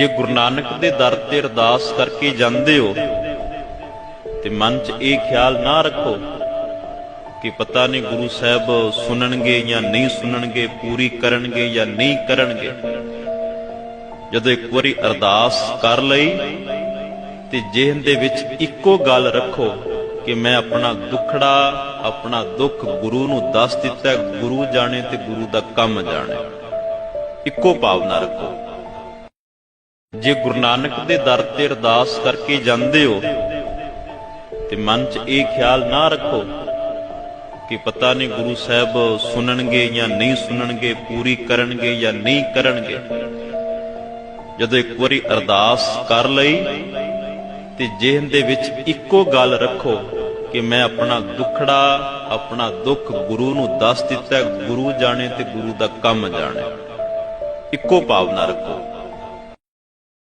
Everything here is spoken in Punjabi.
ਜੇ ਗੁਰੂ ਨਾਨਕ ਦੇ ਦਰ ਤੇ ਅਰਦਾਸ ਕਰਕੇ ਜਾਂਦੇ ਹੋ, ਤੇ ਮਨ 'ਚ ਇਹ ਖਿਆਲ ਨਾ ਰੱਖੋ ਕਿ ਪਤਾ ਨਹੀਂ ਗੁਰੂ ਸਾਹਿਬ ਸੁਣਨਗੇ ਜਾਂ ਨਹੀਂ ਸੁਣਨਗੇ, ਪੂਰੀ ਕਰਨਗੇ ਜਾਂ ਨਹੀਂ ਕਰਨਗੇ। ਜਦੋਂ ਇੱਕ ਵਾਰੀ ਅਰਦਾਸ ਕਰ ਲਈ, ਤੇ ਜਿਹਨ ਦੇ ਵਿੱਚ ਇੱਕੋ ਗੱਲ ਰੱਖੋ ਕਿ ਮੈਂ ਆਪਣਾ ਦੁੱਖੜਾ, ਆਪਣਾ ਦੁੱਖ ਗੁਰੂ ਨੂੰ ਦੱਸ ਦਿੱਤਾ, ਗੁਰੂ ਜਾਣੇ ਤੇ ਗੁਰੂ ਦਾ ਕੰਮ ਜਾਣੇ। ਇੱਕੋ ਭਾਵਨਾ ਰੱਖੋ। ਜੇ ਗੁਰੂ ਨਾਨਕ ਦੇ ਦਰ ਤੇ ਅਰਦਾਸ ਕਰਕੇ ਜਾਂਦੇ ਹੋ, ਤੇ ਮਨ 'ਚ ਇਹ ਖਿਆਲ ਨਾ ਰੱਖੋ ਕਿ ਪਤਾ ਨਹੀਂ ਗੁਰੂ ਸਾਹਿਬ ਸੁਣਨਗੇ ਜਾਂ ਨਹੀਂ ਸੁਣਨਗੇ, ਪੂਰੀ ਕਰਨਗੇ ਜਾਂ ਨਹੀਂ ਕਰਨਗੇ। ਜਦੋਂ ਇੱਕ ਵਾਰੀ ਅਰਦਾਸ ਕਰ ਲਈ, ਤੇ ਜਿਹਨ ਦੇ ਵਿੱਚ ਇੱਕੋ ਗੱਲ ਰੱਖੋ ਕਿ ਮੈਂ ਆਪਣਾ ਦੁੱਖੜਾ, ਆਪਣਾ ਦੁੱਖ ਗੁਰੂ ਨੂੰ ਦੱਸ ਦਿੱਤਾ, ਗੁਰੂ ਜਾਣੇ ਤੇ ਗੁਰੂ ਦਾ ਕੰਮ ਜਾਣੇ। ਇੱਕੋ ਭਾਵਨਾ ਰੱਖੋ।